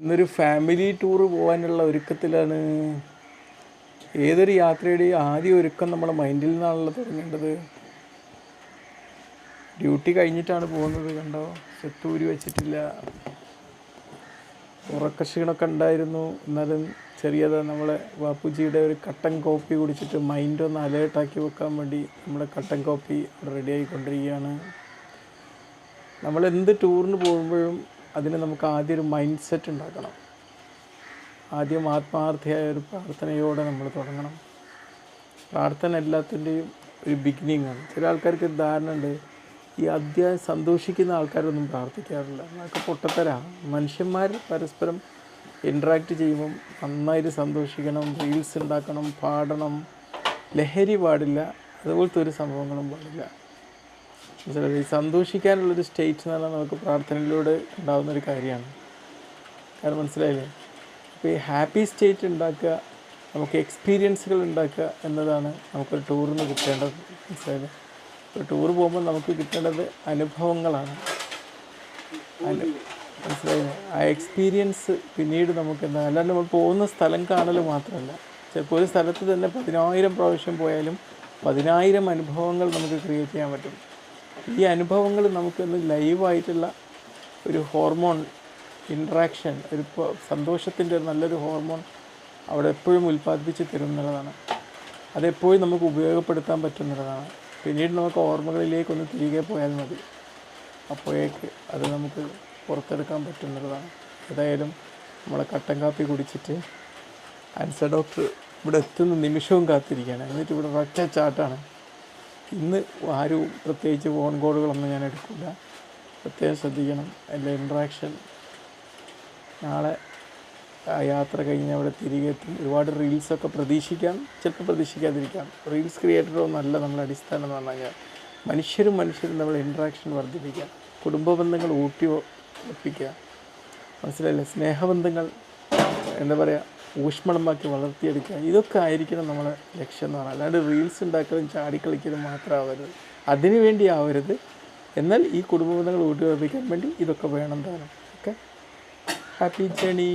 ഇന്നൊരു family tour പോകാനുള്ള ഒരുക്കത്തിലാണ്. ഏതൊരു യാത്രയുടെയും ആദ്യ ഒരുക്കം നമ്മുടെ മൈൻഡിൽ നിന്നാണല്ലോ തുടങ്ങേണ്ടത്. ഡ്യൂട്ടി കഴിഞ്ഞിട്ടാണ് പോകുന്നത് കണ്ടോ? സെത്തൂരി വെച്ചിട്ടില്ല. ഉറക്കക്ഷീണമൊക്കെ ഉണ്ടായിരുന്നു. എന്നാലും ചെറിയത് നമ്മളെ ബാപ്പുജിയുടെ ഒരു കട്ടൻ കോപ്പി കുടിച്ചിട്ട് മൈൻഡ് ഒന്ന് അലേർട്ടാക്കി വെക്കാൻ വേണ്ടി നമ്മുടെ കട്ടൻ കോപ്പി റെഡി ആയിക്കൊണ്ടിരിക്കുകയാണ്. നമ്മൾ എന്ത് ടൂറിന് പോകുമ്പോഴും അതിന് നമുക്ക് ആദ്യം ഒരു മൈൻഡ് സെറ്റ് ഉണ്ടാക്കണം. ആദ്യം ആത്മാർത്ഥയായ ഒരു പ്രാർത്ഥനയോടെ നമ്മൾ തുടങ്ങണം. പ്രാർത്ഥന എല്ലാത്തിന്റെയും ഒരു ബിഗിനിങ് ആണ്. ചില ആൾക്കാർക്ക് ധാരണ ഉണ്ട് ഈ അധ്യായം സന്തോഷിക്കുന്ന ആൾക്കാരൊന്നും പ്രാർത്ഥിക്കാറില്ല. അതൊക്കെ പൊട്ടത്തരാണ് മനുഷ്യന്മാർ പരസ്പരം ഇൻട്രാക്ട് ചെയ്യുമ്പം നന്നായിട്ട് സന്തോഷിക്കണം റീൽസ് ഉണ്ടാക്കണം പാടണം. ലഹരി പാടില്ല. അതുപോലത്തെ ഒരു സംഭവങ്ങളും പാടില്ല. മനസ്സിലായി സന്തോഷിക്കാനുള്ളൊരു സ്റ്റേറ്റ് എന്ന് പറഞ്ഞാൽ നമുക്ക് പ്രാർത്ഥനയിലൂടെ ഉണ്ടാകുന്ന ഒരു കാര്യമാണ്. കാരണം മനസ്സിലായില്ലേ? അപ്പോൾ ഈ ഹാപ്പി സ്റ്റേറ്റ് ഉണ്ടാക്കുക നമുക്ക് എക്സ്പീരിയൻസുകൾ ഉണ്ടാക്കുക എന്നതാണ് നമുക്കൊരു ടൂറിൽ നിന്ന് കിട്ടേണ്ടത്. മനസ്സിലായില്ലേ? ഒരു ടൂർ പോകുമ്പോൾ നമുക്ക് കിട്ടേണ്ടത് അനുഭവങ്ങളാണ്. അനു- മനസ്സിലായില്ലേ? ആ എക്സ്പീരിയൻസ് പിന്നീട് നമുക്ക് എന്താ അല്ലാണ്ട് നമ്മൾ പോകുന്ന സ്ഥലം കാണൽ മാത്രമല്ല. ചിലപ്പോൾ ഒരു സ്ഥലത്ത് തന്നെ പതിനായിരം പ്രാവശ്യം പോയാലും പതിനായിരം അനുഭവങ്ങൾ നമുക്ക് ക്രിയേറ്റ് ചെയ്യാൻ പറ്റും. ഈ അനുഭവങ്ങൾ നമുക്കൊന്ന് ലൈവായിട്ടുള്ള ഒരു ഹോർമോൺ ഇൻട്രാക്ഷൻ ഒരു സന്തോഷത്തിന്റെ നല്ലൊരു ഹോർമോൺ അവിടെ എപ്പോഴും ഉൽപ്പാദിപ്പിച്ച് തരുന്നതാണ് അതെപ്പോഴും നമുക്ക് ഉപയോഗപ്പെടുത്താൻ പറ്റുന്നതാണ് പിന്നീട് നമുക്ക് ഓർമ്മകളിലേക്കൊന്ന് തിരികെ പോയാൽ മതി. അപ്പോഴേക്ക് അത് നമുക്ക് പുറത്തെടുക്കാൻ പറ്റുന്നതാണ് ഏതായാലും നമ്മളെ കട്ടൻ കാപ്പി കുടിച്ചിട്ട് ആൻസർ ഡോക്ടർ ഇവിടെ എത്തുന്ന നിമിഷവും കാത്തിരിക്കുകയാണ്. എന്നിട്ട് ഇവിടെ ഒറ്റ ചാട്ടാണ്. ഇന്ന് ആരും പ്രത്യേകിച്ച് ഫോൺ കോളുകളൊന്നും ഞാൻ എടുക്കില്ല പ്രത്യേകം ശ്രദ്ധിക്കണം. എന്റെ ഇൻട്രാക്ഷൻ നാളെ ആ യാത്ര കഴിഞ്ഞ് അവിടെ തിരികെ എത്തും. ഒരുപാട് റീൽസൊക്കെ പ്രതീക്ഷിക്കാം. ചിലപ്പോൾ പ്രതീക്ഷിക്കാതിരിക്കാം. റീൽസ് ക്രിയേറ്ററൊന്നല്ല നമ്മുടെ അടിസ്ഥാനം എന്ന് പറഞ്ഞു കഴിഞ്ഞാൽ മനുഷ്യരും മനുഷ്യരും നമ്മൾ ഇൻട്രാക്ഷൻ വർദ്ധിപ്പിക്കുക കുടുംബ ബന്ധങ്ങൾ ഊട്ടി ഒപ്പിക്കുക. മനസ്സിലായില്ലേ? സ്നേഹബന്ധങ്ങൾ എന്താ പറയുക ഊഷ്മളമാക്കി വളർത്തിയെടുക്കുക. ഇതൊക്കെ ആയിരിക്കണം നമ്മളെ ലക്ഷ്യം എന്ന് പറഞ്ഞാൽ. അല്ലാണ്ട് റീൽസ് ഉണ്ടാക്കലും ചാടിക്കളിക്കലും മാത്രമാവരുത്. അതിനു വേണ്ടി ആവരുത്. എന്നാൽ ഈ കുടുംബ ബന്ധങ്ങൾ ഊട്ടി ഉറപ്പിക്കാൻ വേണ്ടി ഇതൊക്കെ വേണം താനും ഓക്കെ ഹാപ്പി ജേണി